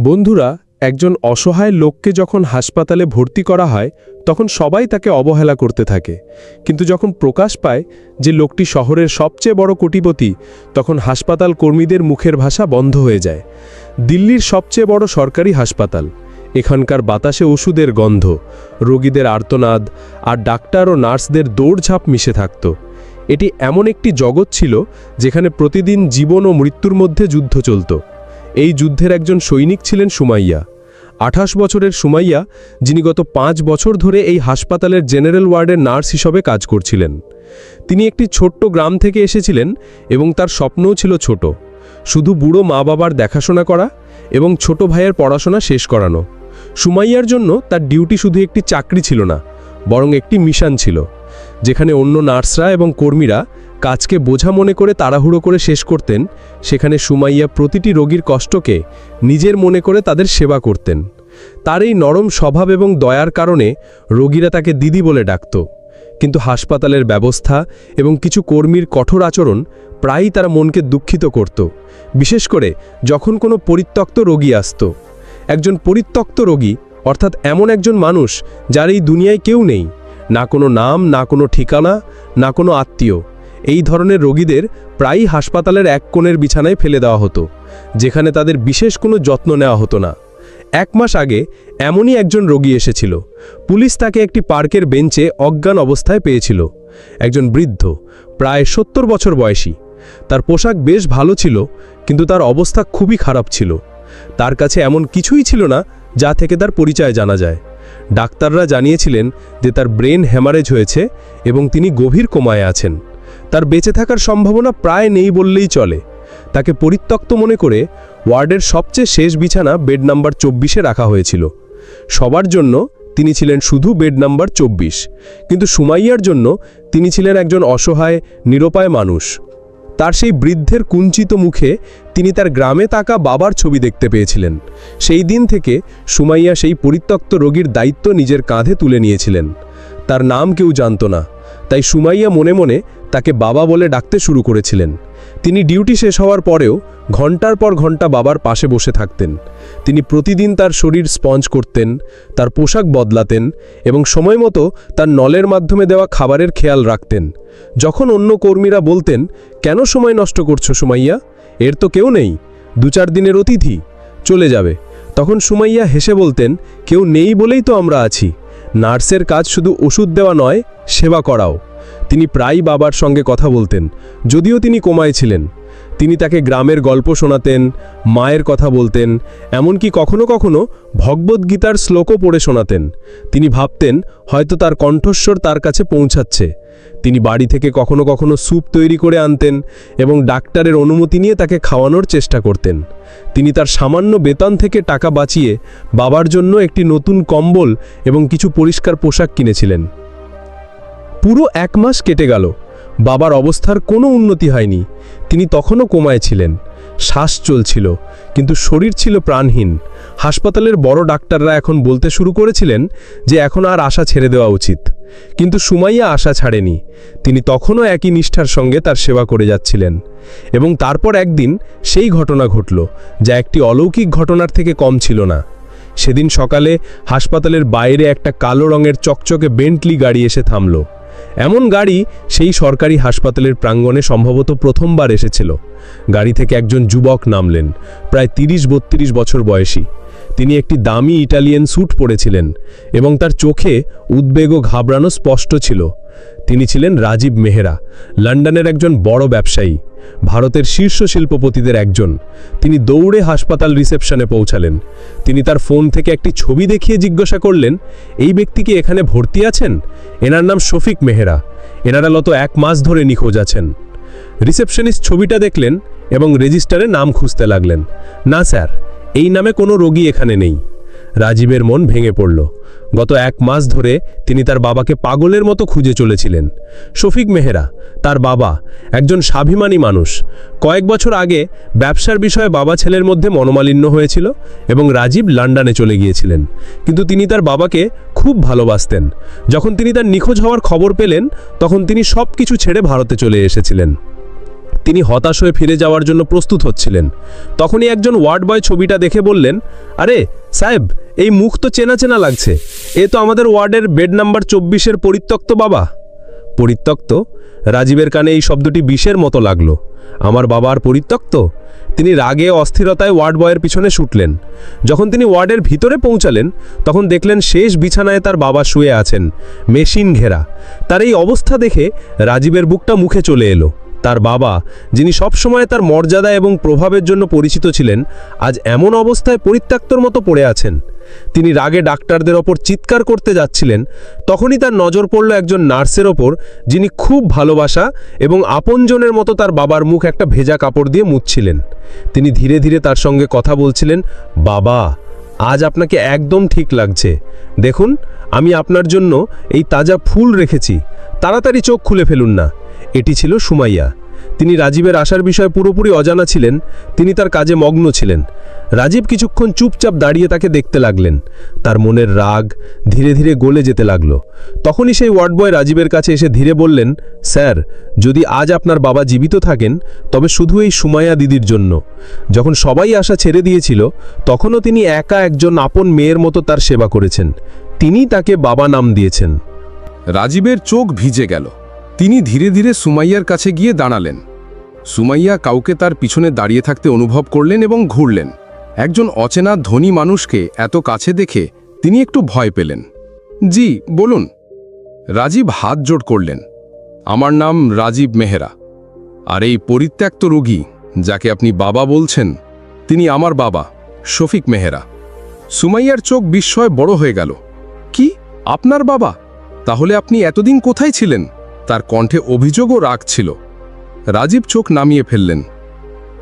বন্ধুরা, একজন অসহায় লোককে যখন হাসপাতালে ভর্তি করা হয়, তখন সবাই তাকে অবহেলা করতে থাকে। কিন্তু যখন প্রকাশ পায় যে লোকটি শহরের সবচেয়ে বড় কোটিপতি, তখন হাসপাতাল কর্মীদের মুখের ভাষা বন্ধ হয়ে যায়। দিল্লির সবচেয়ে বড় সরকারি হাসপাতাল। এখানকার বাতাসে ওষুধের গন্ধ, রোগীদের আর্তনাদ আর ডাক্তার ও নার্সদের দৌড়ঝাঁপ মিশে থাকত। এটি এমন একটি জগৎ ছিল, যেখানে প্রতিদিন জীবন ও মৃত্যুর মধ্যে যুদ্ধ চলত। এই যুদ্ধের একজন সৈনিক ছিলেন সুমাইয়া। আঠাশ বছরের সুমাইয়া, যিনি গত পাঁচ বছর ধরে এই হাসপাতালের জেনারেল ওয়ার্ডের নার্স হিসেবে কাজ করছিলেন। তিনি একটি ছোট্ট গ্রাম থেকে এসেছিলেন এবং তার স্বপ্নও ছিল ছোট। শুধু বুড়ো মা বাবার দেখাশোনা করা এবং ছোট ভাইয়ের পড়াশোনা শেষ করানো। সুমাইয়ার জন্য তার ডিউটি শুধু একটি চাকরি ছিল না, বরং একটি মিশন ছিল, যেখানে অন্য নার্সরা এবং কর্মীরা কাজকে বোঝা মনে করে তাড়াহুড়ো করে শেষ করতেন, সেখানে সুমাইয়া প্রতিটি রোগীর কষ্টকে নিজের মনে করে তাদের সেবা করতেন। তার এই নরম স্বভাব এবং দয়ার কারণে রোগীরা তাকে দিদি বলে ডাকত। কিন্তু হাসপাতালের ব্যবস্থা এবং কিছু কর্মীর কঠোর আচরণ প্রায়ই তার মনকে দুঃখিত করত। বিশেষ করে যখন কোনো পরিত্যক্ত রোগী আসত। একজন পরিত্যক্ত রোগী, অর্থাৎ এমন একজন মানুষ যার এই দুনিয়ায় কেউ নেই। না কোনো নাম, না কোনো ঠিকানা, না কোনো আত্মীয়। এই ধরনের রোগীদের প্রায়ই হাসপাতালের এক কোণের বিছানায় ফেলে দেওয়া হতো, যেখানে তাদের বিশেষ কোনো যত্ন নেওয়া হতো না। এক মাস আগে এমনই একজন রোগী এসেছিল। পুলিশ তাকে একটি পার্কের বেঞ্চে অজ্ঞান অবস্থায় পেয়েছিল। একজন বৃদ্ধ, প্রায় সত্তর বছর বয়সী। তার পোশাক বেশ ভালো ছিল, কিন্তু তার অবস্থা খুবই খারাপ ছিল। তার কাছে এমন কিছুই ছিল না যা থেকে তার পরিচয় জানা যায়। ডাক্তাররা জানিয়েছিলেন যে তার ব্রেন হ্যামারেজ হয়েছে এবং তিনি গভীর কোমায় আছেন। তার বেঁচে থাকার সম্ভাবনা প্রায় নেই বললেই চলে। তাকে পরিত্যক্ত মনে করে ওয়ার্ডের সবচেয়ে শেষ বিছানা বেড নাম্বার চব্বিশে রাখা হয়েছিল। সবার জন্য তিনি ছিলেন শুধু বেড নাম্বার চব্বিশ, কিন্তু সুমাইয়ার জন্য তিনি ছিলেন একজন অসহায়, নিরপায় মানুষ। তার সেই বৃদ্ধের কুঞ্চিত মুখে তিনি তার গ্রামে তাকা বাবার ছবি দেখতে পেয়েছিলেন। সেই দিন থেকে সুমাইয়া সেই পরিত্যক্ত রোগীর দায়িত্ব নিজের কাঁধে তুলে নিয়েছিলেন। তার নাম কেউ জানত না, তাই সুমাইয়া মনে মনে তাকে বাবা বলে ডাকতে শুরু করেছিলেন। তিনি ডিউটি শেষ হওয়ার পরেও ঘণ্টার পর ঘণ্টা বাবার পাশে বসে থাকতেন। তিনি প্রতিদিন তার শরীর স্পঞ্জ করতেন, তার পোশাক বদলাতেন এবং সময় মতো তার নলের মাধ্যমে দেওয়া খাবারের খেয়াল রাখতেন। যখন অন্য কর্মীরা বলতেন, কেন সময় নষ্ট করছ সুমাইয়া? এর তো কেউ নেই। দু চার দিনের অতিথি। চলে যাবে। তখন সুমাইয়া হেসে বলতেন, কেউ নেই বলেই তো আমরা আছি। নার্সের কাজ শুধু ওষুধ দেওয়া নয়, সেবা করাও। তিনি প্রায়ই বাবার সঙ্গে কথা বলতেন, যদিও তিনি কোমায় ছিলেন। তিনি তাকে গ্রামের গল্প শোনাতেন, মায়ের কথা বলতেন, এমনকি কখনো কখনো ভগবদ্গীতার শ্লোকও পড়ে শোনাতেন। তিনি ভাবতেন, হয়তো তার কণ্ঠস্বর তার কাছে পৌঁছাচ্ছে। তিনি বাড়ি থেকে কখনো কখনো স্যুপ তৈরি করে আনতেন এবং ডাক্তারের অনুমতি নিয়ে তাকে খাওয়ানোর চেষ্টা করতেন। তিনি তার সামান্য বেতন থেকে টাকা বাঁচিয়ে বাবার জন্য একটি নতুন কম্বল এবং কিছু পরিষ্কার পোশাক কিনেছিলেন। পুরো এক মাস কেটে গেল। বাবার অবস্থার কোনো উন্নতি হয়নি। তিনি তখনও কোমায় ছিলেন। শ্বাস চলছিল, কিন্তু শরীর ছিল প্রাণহীন। হাসপাতালের বড় ডাক্তাররা এখন বলতে শুরু করেছিলেন যে এখন আর আশা ছেড়ে দেওয়া উচিত। কিন্তু সুমাইয়া আশা ছাড়েনি। তিনি তখনও একই নিষ্ঠার সঙ্গে তার সেবা করে যাচ্ছিলেন। এবং তারপর একদিন সেই ঘটনা ঘটল, যা একটি অলৌকিক ঘটনার থেকে কম ছিল না। সেদিন সকালে হাসপাতালের বাইরে একটা কালো রঙের চকচকে বেন্টলি গাড়ি এসে থামল। এমন গাড়ি সেই সরকারি হাসপাতালের প্রাঙ্গণে সম্ভবত প্রথমবার এসেছিল। গাড়ি থেকে একজন যুবক নামলেন, প্রায় তিরিশ বত্রিশ বছর বয়সী। তিনি একটি দামি ইটালিয়ান স্যুট পরেছিলেন এবং তার চোখে উদ্বেগ ও ঘাবড়ানো স্পষ্ট ছিল। তিনি ছিলেন রাজীব মেহরা, লন্ডনের একজন বড় ব্যবসায়ী। ভারতের শীর্ষ শিল্পপতিদের একজন। তিনি দৌড়ে হাসপাতাল রিসেপশনে পৌঁছালেন। তিনি তার ফোন থেকে একটি ছবি দেখিয়ে জিজ্ঞাসা করলেন, এই ব্যক্তি কি এখানে ভর্তি আছেন? এনার নাম শফিক মেহরা। এনারা লত এক মাস ধরে নিখোঁজ আছেন। রিসেপশনিস্ট ছবিটা দেখলেন এবং রেজিস্টারে নাম খুঁজতে লাগলেন। না স্যার, এই নামে কোনো রোগী এখানে নেই। রাজীবের মন ভেঙে পড়ল। গত এক মাস ধরে তিনি তার বাবাকে পাগলের মতো খুঁজে চলেছিলেন। শফিক মেহরা, তার বাবা, একজন স্বাভিমানী মানুষ। কয়েক বছর আগে ব্যবসার বিষয়ে বাবা ছেলের মধ্যে মনোমালিন্য হয়েছিল এবং রাজীব লন্ডনে চলে গিয়েছিলেন। কিন্তু তিনি তার বাবাকে খুব ভালোবাসতেন। যখন তিনি তার নিখোঁজ হওয়ার খবর পেলেন, তখন তিনি সব কিছু ছেড়ে ভারতে চলে এসেছিলেন। তিনি হতাশ হয়ে ফিরে যাওয়ার জন্য প্রস্তুত হচ্ছিলেন। তখনই একজন ওয়ার্ড বয় ছবিটা দেখে বললেন, আরে সাহেব, এই মুখ তো চেনা চেনা লাগছে। এ তো আমাদের ওয়ার্ডের বেড নাম্বার চব্বিশের পরিত্যক্ত বাবা। পরিত্যক্ত? রাজীবের কানে এই শব্দটি বিষের মতো লাগল। আমার বাবার পরিত্যক্ত? তিনি রাগে, অস্থিরতায় ওয়ার্ড বয়ের পিছনে ছুটলেন যখন তিনি ওয়ার্ডের ভিতরে পৌঁছালেন, তখন দেখলেন শেষ বিছানায় তার বাবা শুয়ে আছেন, মেশিন ঘেরা। তার এই অবস্থা দেখে রাজীবের বুকটা মুখে চলে এলো। তার বাবা, যিনি সবসময় তার মর্যাদা এবং প্রভাবের জন্য পরিচিত ছিলেন, আজ এমন অবস্থায় পরিত্যক্তর মতো পড়ে আছেন। তিনি রাগে ডাক্তারদের ওপর চিৎকার করতে যাচ্ছিলেন, তখনই তার নজর পড়ল একজন নার্সের ওপর, যিনি খুব ভালোবাসা এবং আপনজনের মতো তার বাবার মুখ একটা ভেজা কাপড় দিয়ে মুছছিলেন। তিনি ধীরে ধীরে তার সঙ্গে কথা বলছিলেন, বাবা, আজ আপনাকে একদম ঠিক লাগছে। দেখুন, আমি আপনার জন্য এই তাজা ফুল রেখেছি। তাড়াতাড়ি চোখ খুলে ফেলুন না। এটি ছিল সুমাইয়া। তিনি রাজীবের আসার বিষয়ে পুরোপুরি অজানা ছিলেন, তিনি তার কাজে মগ্ন ছিলেন। রাজীব কিছুক্ষণ চুপচাপ দাঁড়িয়ে তাকে দেখতে লাগলেন। তার মনের রাগ ধীরে ধীরে গলে যেতে লাগল। তখনই সেই ওয়ার্ড বয় রাজীবের কাছে এসে ধীরে বললেন, স্যার, যদি আজ আপনার বাবা জীবিত থাকেন, তবে শুধু এই সুমাইয়া দিদির জন্য। যখন সবাই আশা ছেড়ে দিয়েছিল, তখনও তিনি একা একজন আপন মেয়ের মতো তার সেবা করেছেন। তিনি তাকে বাবা নাম দিয়েছেন। রাজীবের চোখ ভিজে গেল। তিনি ধীরে ধীরে সুমাইয়ার কাছে গিয়ে দাঁড়ালেন। সুমাইয়া কাউকে তার পিছনে দাঁড়িয়ে থাকতে অনুভব করলেন এবং ঘুরলেন। একজন অচেনা ধনী মানুষকে এত কাছে দেখে তিনি একটু ভয় পেলেন। জি, বলুন। রাজীব হাত জোড় করলেন। আমার নাম রাজীব মেহরা। আর এই পরিত্যক্ত রোগী যাকে আপনি বাবা বলছেন, তিনি আমার বাবা, শফিক মেহরা। সুমাইয়ার চোখ বিস্ময় বড় হয়ে গেল। কি? আপনার বাবা? তাহলে আপনি এতদিন কোথায় ছিলেন? তার কণ্ঠে অভিযোগও রাগ ছিল। রাজীব চোখ নামিয়ে ফেললেন।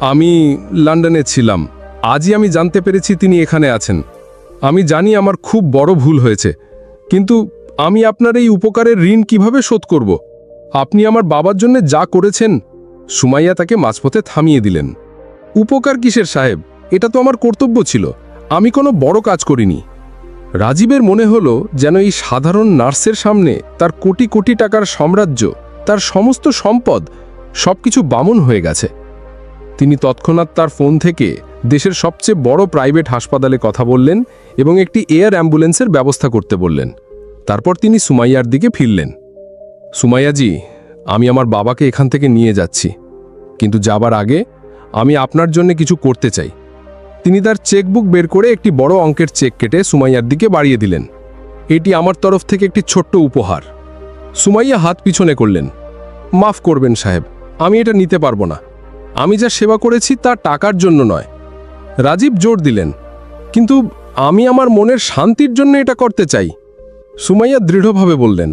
আমি লন্ডনে ছিলাম। আজই আমি জানতে পেরেছি তিনি এখানে আছেন। আমি জানি আমার খুব বড় ভুল হয়েছে। কিন্তু আমি আপনার এই উপকারের ঋণ কীভাবে শোধ করব? আপনি আমার বাবার জন্য যা করেছেন। সুমাইয়া তাকে মাঝপথে থামিয়ে দিলেন। উপকার কিসের সাহেব? এটা তো আমার কর্তব্য ছিল। আমি কোনো বড় কাজ করিনি। রাজীবের মনে হলো যেন এই সাধারণ নার্সের সামনে তার কোটি কোটি টাকার সাম্রাজ্য, তার সমস্ত সম্পদ সবকিছু বামন হয়ে গেছে। তিনি তৎক্ষণাৎ তার ফোন থেকে দেশের সবচেয়ে বড় প্রাইভেট হাসপাতালে কথা বললেন এবং একটি এয়ার অ্যাম্বুলেন্সের ব্যবস্থা করতে বললেন। তারপর তিনি সুমাইয়ার দিকে ফিরলেন। সুমাইয়াজি আমি আমার বাবাকে এখান থেকে নিয়ে যাচ্ছি। কিন্তু যাবার আগে আমি আপনার জন্য কিছু করতে চাই। তিনি তার চেকবুক বের করে একটি বড় অঙ্কের চেক কেটে সুমাইয়ার দিকে বাড়িয়ে দিলেন। এটি আমার তরফ থেকে একটি ছোট্ট উপহার। সুমাইয়া হাত পিছনে করলেন, মাফ করবেন সাহেব, আমি এটা নিতে পারব না। আমি যা সেবা করেছি তা টাকার জন্য নয়। রাজীব জোর দিলেন, কিন্তু আমি আমার মনের শান্তির জন্য এটা করতে চাই। সুমাইয়া দৃঢ়ভাবে বললেন,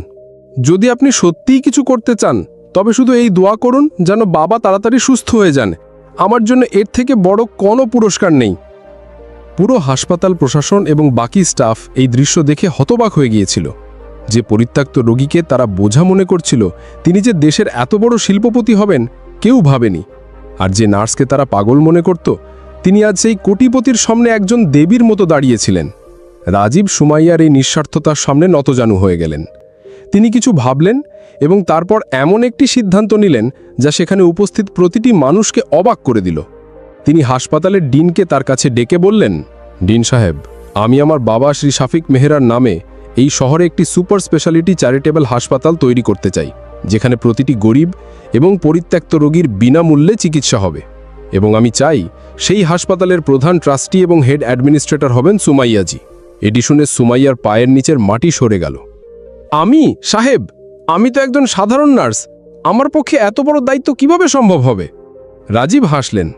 যদি আপনি সত্যিই কিছু করতে চান, তবে শুধু এই দোয়া করুন যেন বাবা তাড়াতাড়ি সুস্থ হয়ে যান। আমার জন্য এর থেকে বড় কোনো পুরস্কার নেই। পুরো হাসপাতাল প্রশাসন এবং বাকি স্টাফ এই দৃশ্য দেখে হতবাক হয়ে গিয়েছিল। যে পরিত্যক্ত রোগীকে তারা বোঝা মনে করছিল, তিনি যে দেশের এত বড় শিল্পপতি হবেন, কেউ ভাবেনি। আর যে নার্সকে তারা পাগল মনে করত, তিনি আজ সেই কোটিপতির সামনে একজন দেবীর মতো দাঁড়িয়েছিলেন। রাজীব সুমাইয়ার এই নিঃস্বার্থতার সামনে নতজানু হয়ে গেলেন। তিনি কিছু ভাবলেন এবং তারপর এমন একটি সিদ্ধান্ত নিলেন যা সেখানে উপস্থিত প্রতিটি মানুষকে অবাক করে দিল। তিনি হাসপাতালের ডিনকে তার কাছে ডেকে বললেন, ডিন সাহেব, আমি আমার বাবা শ্রী শাফিক মেহরার নামে এই শহরে একটি সুপার স্পেশালিটি চ্যারিটেবল হাসপাতাল তৈরি করতে চাই, যেখানে প্রতিটি গরিব এবং পরিত্যক্ত রোগীর বিনামূল্যে চিকিৎসা হবে। এবং আমি চাই সেই হাসপাতালের প্রধান ট্রাস্টি এবং হেড অ্যাডমিনিস্ট্রেটর হবেন সুমাইয়াজি এটি শুনে সুমাইয়ার পায়ের নিচের মাটি সরে গেল। আমি? সাহেব আমি তো একজন সাধারণ নার্স। আমার পক্ষে এত বড় দায়িত্ব কীভাবে সম্ভব হবে? রাজীব হাসলেন।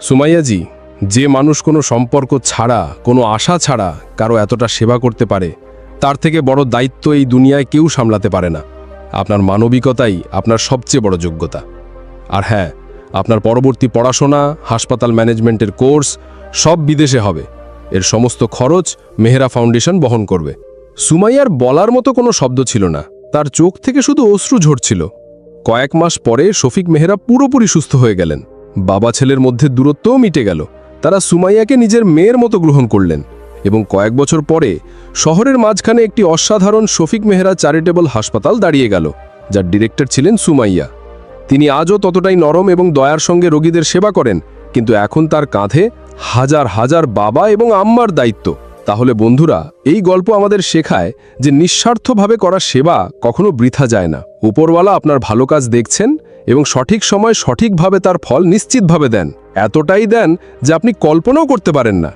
সুমাইয়াজি, যে মানুষ কোনো সম্পর্ক ছাড়া, কোনো আশা ছাড়া কারও এতটা সেবা করতে পারে, তার থেকে বড় দায়িত্ব এই দুনিয়ায় কেউ সামলাতে পারে না। আপনার মানবিকতাই আপনার সবচেয়ে বড় যোগ্যতা। আর হ্যাঁ আপনার পরবর্তী পড়াশোনা, হাসপাতাল ম্যানেজমেন্টের কোর্স, সব বিদেশে হবে। এর সমস্ত খরচ মেহরা ফাউন্ডেশন বহন করবে। সুমাইয়ার বলার মতো কোনো শব্দ ছিল না। তার চোখ থেকে শুধু অশ্রু ঝরছিল। কয়েক মাস পরে শফিক মেহরা পুরোপুরি সুস্থ হয়ে গেলেন। বাবা ছেলের মধ্যে দূরত্বও মিটে গেল। তারা সুমাইয়াকে নিজের মেয়ের মতো গ্রহণ করলেন এবং কয়েক বছর পরে শহরের মাঝখানে একটি অসাধারণ শফিক মেহরা চ্যারিটেবল হাসপাতাল দাঁড়িয়ে গেল, যার ডিরেক্টর ছিলেন সুমাইয়া। তিনি আজও ততটাই নরম এবং দয়ার সঙ্গে রোগীদের সেবা করেন, কিন্তু এখন তার কাঁধে হাজার হাজার বাবা এবং আম্মার দায়িত্ব। তাহলে বন্ধুরা, এই গল্প আমাদের শেখায় যে নিঃস্বার্থভাবে করা সেবা কখনো বৃথা যায় না। উপরওয়ালা আপনার ভালো কাজ দেখছেন এবং সঠিক সময় সঠিকভাবে তার ফল নিশ্চিতভাবে দেন। এতটাই দেন যে আপনি কল্পনাও করতে পারেন না।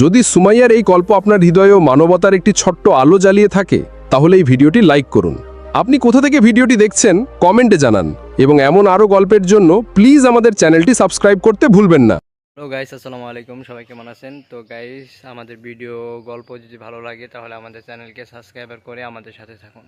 যদি সুমাইয়ার এই গল্প আপনার হৃদয়ে মানবতার একটি ছোট্ট আলো জ্বালিয়ে থাকে, তাহলে এই ভিডিওটি লাইক করুন। আপনি কোথা থেকে ভিডিওটি দেখছেন, কমেন্টে জানান। এবং এমন আরও গল্পের জন্য প্লিজ আমাদের চ্যানেলটি সাবস্ক্রাইব করতে ভুলবেন না। হ্যালো গাইস আসসালামু আলাইকুম। সবাই কেমন আছেন? তো গাইস আমাদের ভিডিও গল্প যদি ভালো লাগে, তাহলে আমাদের চ্যানেলকে সাবস্ক্রাইবার করে আমাদের সাথে থাকুন।